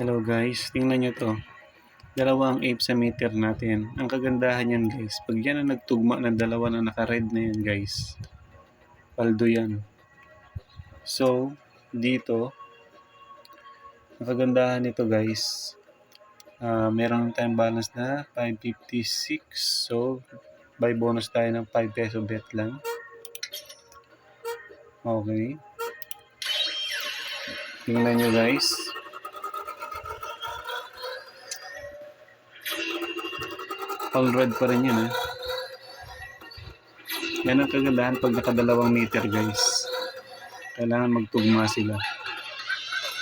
Hello guys, tingnan nyo to. Dalawa ang ape sa meter natin. Ang kagandahan yan guys, pag yan ang nagtugma ng dalawa na naka-red na yan guys, paldo yan. So, dito, ang kagandahan nito guys, ah meron tayong balance na 556. So, by bonus tayo ng 5 peso bet lang. Okay. Tingnan nyo guys. All red pa rin yun eh. Yan ang kagandahan pag nakadalawang meter guys. Kailangan magtugma sila.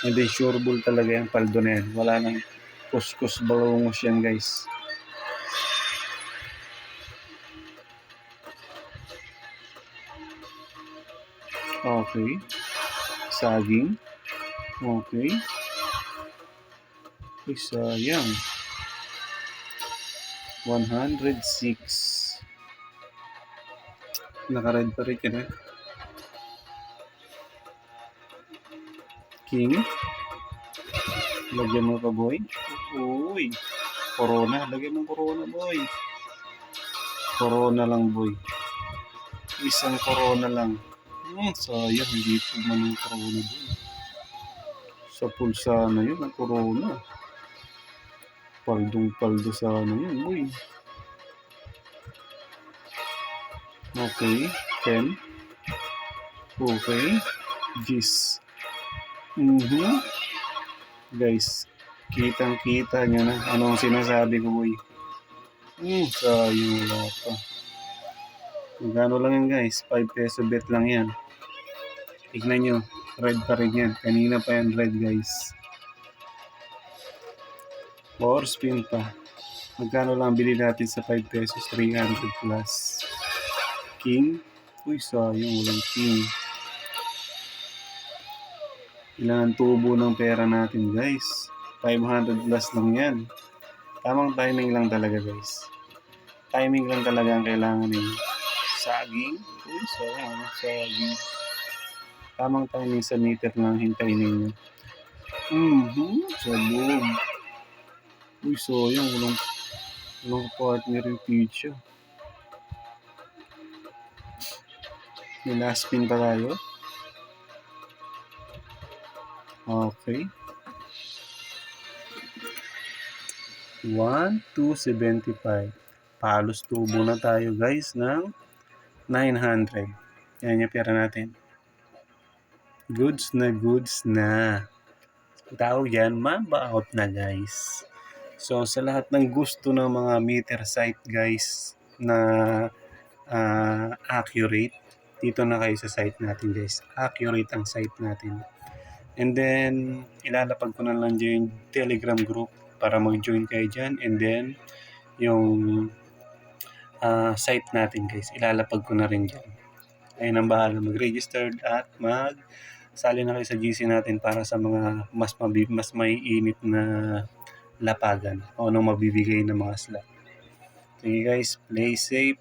Then sure bull talaga yung paldo na yan. Wala nang kuskus balungos yan guys. Okay. Saging. Okay. Ay, sayang. 106. Naka-red pa rin ka. King. Lagyan mo pa, boy. Uy. Corona. Lagyan mo corona, boy. Corona lang, boy. Isang corona lang. Hmm, sayang. Hindi po man yung corona, boy. Sa pulsa na yun, ang corona. Paldong-paldo sana yun, boy. Okay. 10. Okay. Gis. Mhm. Guys, kitang-kita nyo na ano ang sinasabi ko, boy. Hmm, sayang wala pa. Magkano lang yan, guys? 5 peso bet lang yan. Tignan nyo, red pa rin yan. Kanina pa yan red, guys. Or spin pa. Magkano lang bili natin sa 5 pesos? 300 plus. King? Uy, sayang. Walang king. Ilan tubo ng pera natin, guys? 500 plus lang yan. Tamang timing lang talaga, guys. Timing lang talaga ang kailangan ninyo. Saging? Uy, sayang. Saging. Tamang timing sa meter lang hintayin ninyo. Mhm. Sabog. Uy, sayang. Walang, walang partner yung pizza. May last spin pa tayo. Okay. 1, 275. Palos tubo na tayo guys ng 900. Yan yung pera natin. Goods na goods na. Tawag yan, mabaot na guys. So sa lahat ng gusto ng mga meter site guys na ah, accurate, dito na kayo sa site natin guys. Accurate ang site natin. And then, ilalapag ko na lang dyan yung Telegram group para mag-join kayo dyan. And then, yung ah, site natin guys, ilalapag ko na rin dyan. Ayun ang bahala mag-register at mag sali na kayo sa GC natin para sa mga mas mabi, mas may init na lapagan o anong mabibigay ng mga slot. Sige guys, play safe